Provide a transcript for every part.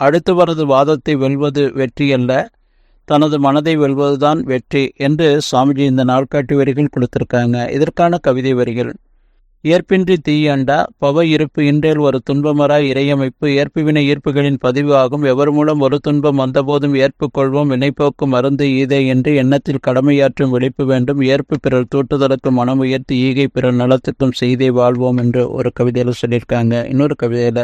அடுத்தவரது வாதத்தை வெல்வது வெற்றியல்ல தனது மனதை வெல்வதுதான் வெற்றி என்று சுவாமிஜி இந்த நாள்காட்டி வரிகள் கொடுத்திருக்காங்க. இதற்கான கவிதை வரிகள். ஏற்பின்றி தீயண்டா பவ இருப்பு இன்றேல் ஒரு துன்பமராய் இறையமைப்பு ஏற்புவினை ஈர்ப்புகளின் பதிவு ஆகும். எவர் மூலம் ஒரு துன்பம் வந்தபோதும் ஏற்பு கொள்வோம். வினைப்போக்கும் மருந்து ஈதை என்று எண்ணத்தில் கடமையாற்றும் விழிப்பு வேண்டும். ஏற்பு பிறர் தூட்டுதலுக்கு மனம் உயர்த்தி ஈகை பிறர் நலத்துக்கும் செய்தே வாழ்வோம் என்று ஒரு கவிதையில் சொல்லியிருக்காங்க. இன்னொரு கவிதையில்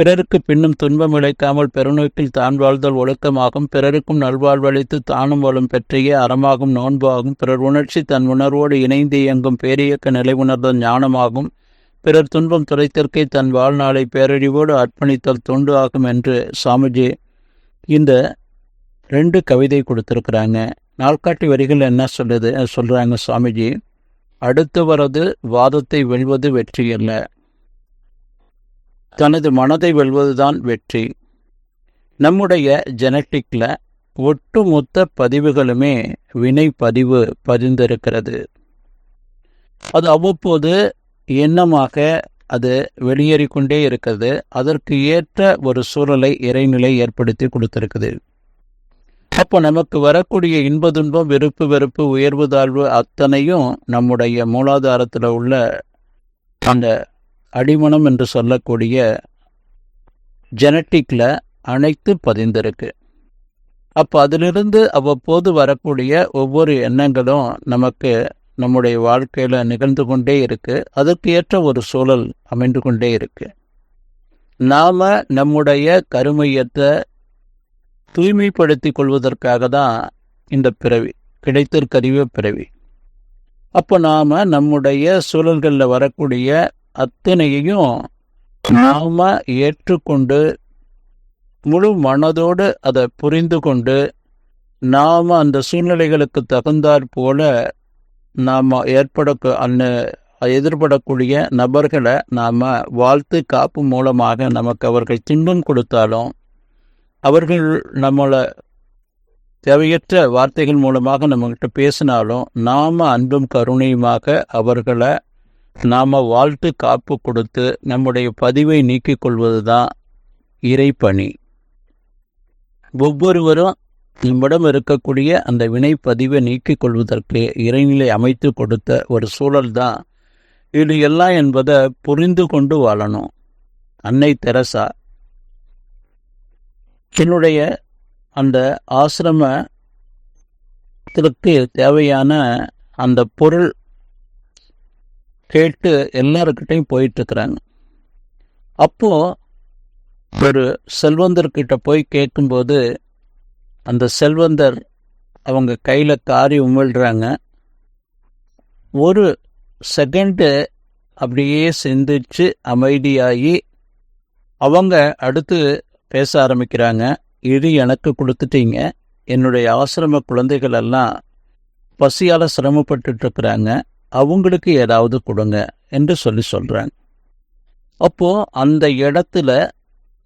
பிறருக்கு பின்னும் துன்பம் இழைக்காமல் பெருநோக்கில் தான் வாழ்தல் ஒழுக்கமாகும். பிறருக்கும் நல்வாழ்வளித்து தானும் வாழும் பெற்றையே அறமாகும் நோன்பாகும். பிறர் உணர்ச்சி தன் உணர்வோடு இணைந்து இயங்கும் பேரியக்க நிலை உணர்தல் ஞானமாகும். பிறர் துன்பம் துடைத்தற்கே தன் வாழ்நாளை பேரழிவோடு அர்ப்பணித்தல் தொண்டு ஆகும் என்று சாமிஜி இந்த ரெண்டு கவிதை கொடுத்துருக்குறாங்க. நாள்காட்டி வரிகள் என்ன சொல்லுது சொல்கிறாங்க சுவாமிஜி அடுத்தவரது வாதத்தை வெல்வது வெற்றியல்ல. தனது மனதை வெல்வதுதான் வெற்றி. நம்முடைய ஜெனட்டிக்ல ஒட்டுமொத்த பதிவுகளுமே வினை பதிவு பதிந்திருக்கிறது. அது அவ்வப்போது எண்ணமாக அது வெளியேறிக்கொண்டே இருக்கிறது. அதற்கு ஏற்ற ஒரு சூழலை இறைநிலை ஏற்படுத்தி கொடுத்திருக்குது. அப்போ நமக்கு வரக்கூடிய இன்ப துன்பம் வெறுப்பு வெறுப்பு உயர்வு தாழ்வு அத்தனையும் நம்முடைய மூலாதாரத்தில் உள்ள அந்த அடிமனம் என்று சொல்லக்கூடிய ஜெனட்டிக்கில் அனைத்து பதிந்திருக்கு. அப்போ அதிலிருந்து அவ்வப்போது வரக்கூடிய ஒவ்வொரு எண்ணங்களும் நமக்கு நம்முடைய வாழ்க்கையில் நிகழ்ந்து கொண்டே இருக்குது அதற்கு ஏற்ற ஒரு சூழல் அமைந்து கொண்டே இருக்குது நாம் நம்முடைய கருமையத்தை தூய்மைப்படுத்திக் கொள்வதற்காக தான் இந்த பிறவி கிடைத்திருக்கறிவ பிறவி. அப்போ நாம் நம்முடைய சூழல்களில் வரக்கூடிய அத்தனையையும் நாம ஏற்றுக்கொண்டு முழு மனதோடு அதை புரிந்து கொண்டு நாம் அந்த சூழ்நிலைகளுக்கு தகுந்தாற் போல நாம் ஏற்பட அந்த எதிர்படக்கூடிய நபர்களை நாம் வாழ்த்து காப்பு மூலமாக நமக்கு அவர்கள் துன்பம் கொடுத்தாலும் அவர்கள் நம்மளை தேவையற்ற வார்த்தைகள் மூலமாக நம்மகிட்ட பேசினாலும் நாம் அன்பும் கருணையுமாக அவர்களை நாம் வாழ்த்து காப்பு கொடுத்து நம்முடைய பதிவை நீக்கிக் கொள்வது தான் இறைப்பணி. ஒவ்வொருவரும் நம்மிடம் இருக்கக்கூடிய அந்த வினை பதிவை நீக்கிக் கொள்வதற்கு இறைநிலை அமைத்து கொடுத்த ஒரு சூழல் தான் இது எல்லாம் என்பதை புரிந்து கொண்டு வாழணும். அன்னை தெரசா என்னுடைய அந்த ஆசிரமத்திற்கு தேவையான அந்த பொருள் கேட்டு எல்லாருக்கிட்டையும் போயிட்டுருக்குறாங்க. அப்போது ஒரு செல்வந்தர்கிட்ட போய் கேட்கும்போது அந்த செல்வந்தர் அவங்க கையில் காரி உமிழ்கிறாங்க ஒரு செகண்டு அப்படியே சிந்திச்சு அமைதியாகி அவங்க அடுத்து பேச ஆரம்பிக்கிறாங்க. இது எனக்கு கொடுத்துட்டீங்க. என்னுடைய ஆசிரம குழந்தைகள் எல்லாம் பசியால் சிரமப்பட்டுருக்குறாங்க அவங்களுக்கு ஏதாவது கொடுங்க என்று சொல்லி சொல்கிறாங்க அப்போது அந்த இடத்துல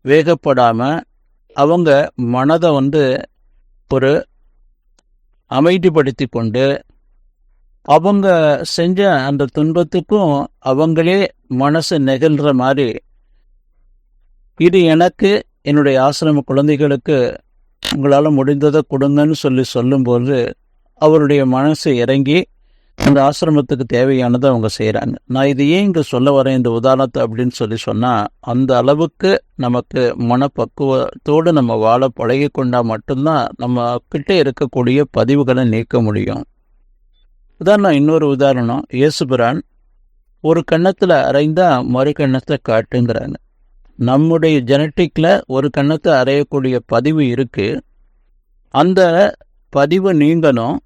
வேகப்படாமல் அவங்க மனதை வந்து ஒரு அமைதிப்படுத்தி கொண்டு அவங்க செஞ்ச அந்த துன்பத்துக்கும் அவங்களே மனசு நெகிழ்கிற மாதிரி இது எனக்கு என்னுடைய ஆசிரம குழந்தைகளுக்கு உங்களால் முடிந்ததை கொடுங்கன்னு சொல்லி சொல்லும்போது அவருடைய மனசு இறங்கி அந்த ஆசிரமத்துக்கு தேவையானதை அவங்க செய்கிறாங்க நான் இது ஏன் இங்கே சொல்ல வரேன்? இந்த உதாரணத்தை அப்படின்னு சொல்லி சொன்னால் அந்த அளவுக்கு நமக்கு மனப்பக்குவத்தோடு நம்ம வாழ பழகி கொண்டால் மட்டும்தான் நம்ம கிட்டே இருக்கக்கூடிய பதிவுகளை நீக்க முடியும். உதாரணம் இன்னொரு உதாரணம். இயேசுபிரான் ஒரு கன்னத்தில் அரைந்தால் மறு கன்னத்தை காட்டுங்கிறாங்க. நம்முடைய ஜெனட்டிக்கில் ஒரு கன்னத்தை அறையக்கூடிய பதிவு இருக்குது அந்த பதிவு நீங்கணும்.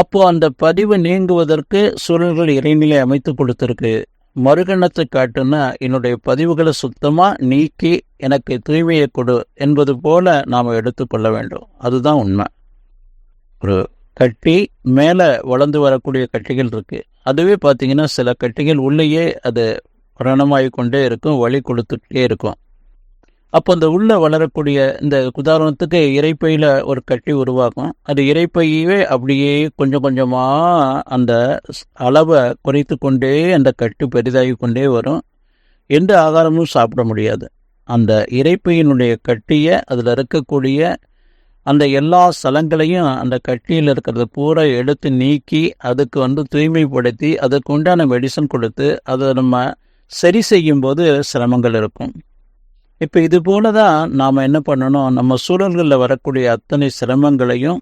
அப்போ அந்த பதிவு நீங்குவதற்கு சூழல்கள் இறைநிலை அமைத்து கொடுத்துருக்கு. மறுகணத்தை காட்டுன்னா என்னுடைய பதிவுகளை சுத்தமாக நீக்கி எனக்கு தூய்மையை கொடு என்பது போல நாம் எடுத்துக்கொள்ள வேண்டும். அதுதான் உண்மை. ஒரு கட்டி மேலே வளர்ந்து வரக்கூடிய கட்டிகள் இருக்குது அதுவே பார்த்திங்கன்னா சில கட்டிகள் உள்ளேயே அது பிரணமாகி கொண்டே இருக்கும் வழி கொடுத்துட்டே இருக்கும். அப்போ அந்த உள்ளே வளரக்கூடிய இந்த உதாரணத்துக்கு இறைப்பையில் ஒரு கட்டி உருவாகும் அது இறைப்பையவே அப்படியே கொஞ்சம் கொஞ்சமாக அந்த ஸ்- அளவை குறைத்து கொண்டே அந்த கட்டி பெரிதாகி கொண்டே வரும். எந்த ஆகாரமும் சாப்பிட முடியாது. அந்த இறைப்பையினுடைய கட்டியை அதில் இருக்கக்கூடிய அந்த எல்லா சலங்களையும் அந்த கட்டியில் இருக்கிறத பூரா எடுத்து நீக்கி அதுக்கு வந்து தூய்மைப்படுத்தி அதுக்கு உண்டான மெடிசன் கொடுத்து அதை நம்ம சரி செய்யும்போது சிரமங்கள் இருக்கும். இப்போ இது போல தான் நாம் என்ன பண்ணணும்? நம்ம சூழல்களில் வரக்கூடிய அத்தனை சிரமங்களையும்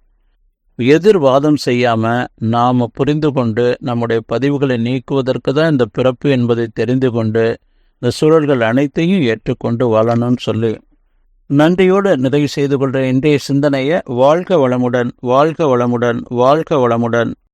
எதிர்வாதம் செய்யாமல் நாம் புரிந்து கொண்டு நம்முடைய பதிவுகளை நீக்குவதற்கு தான் இந்த பிறப்பு என்பதை தெரிந்து கொண்டு இந்த சூழல்கள் அனைத்தையும் ஏற்றுக்கொண்டு வாழணும்னு சொல்லி நன்றியோடு நிறைவு செய்து கொள்கிற இன்றைய சிந்தனையை வாழ்க வளமுடன் வாழ்க வளமுடன் வாழ்க வளமுடன்.